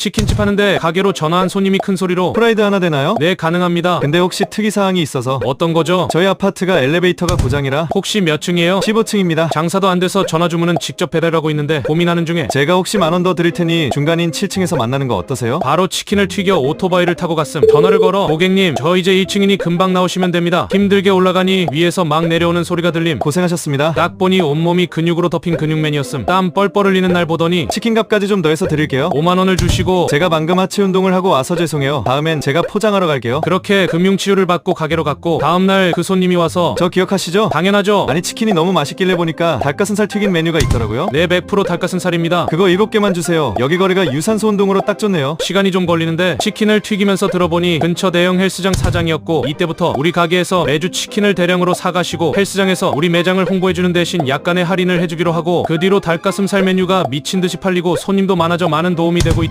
치킨집 하는데 가게로 전화한 손님이 큰 소리로 프라이드 하나 되나요? 네 가능합니다. 근데 혹시 특이사항이 있어서 어떤 거죠? 저희 아파트가 엘리베이터가 고장이라 혹시 몇 층이에요? 15층입니다. 장사도 안 돼서 전화 주문은 직접 배달하고 있는데 고민하는 중에 제가 혹시 만 원 더 드릴 테니 중간인 7층에서 만나는 거 어떠세요? 바로 치킨을 튀겨 오토바이를 타고 갔음 전화를 걸어 고객님 저 이제 2층이니 금방 나오시면 됩니다 힘들게 올라가니 위에서 막 내려오는 소리가 들림 고생하셨습니다. 딱 보니 온몸이 근육으로 덮인 근육맨이었음 땀 뻘뻘 흘리는 날 보더니 치킨값까지 좀 더해서 드릴게요. 5만원을 주시고 제가 방금 하체 운동을 하고 와서 죄송해요. 다음엔 제가 포장하러 갈게요. 그렇게 금융치료를 받고 가게로 갔고 다음날 그 손님이 와서 저 기억하시죠? 당연하죠 아니 치킨이 너무 맛있길래 보니까 닭가슴살 튀긴 메뉴가 있더라고요. 네 100% 닭가슴살입니다 그거 7개만 주세요. 여기 거리가 유산소 운동으로 딱 좋네요. 시간이 좀 걸리는데 치킨을 튀기면서 들어보니 근처 대형 헬스장 사장이었고 이때부터 우리 가게에서 매주 치킨을 대량으로 사가시고 헬스장에서 우리 매장을 홍보해주는 대신 약간의 할인을 해주기로 하고 그 뒤로 닭가슴살 메뉴가 미친 듯이 팔리고 손님도 많아져 많은 도움이 되고 있다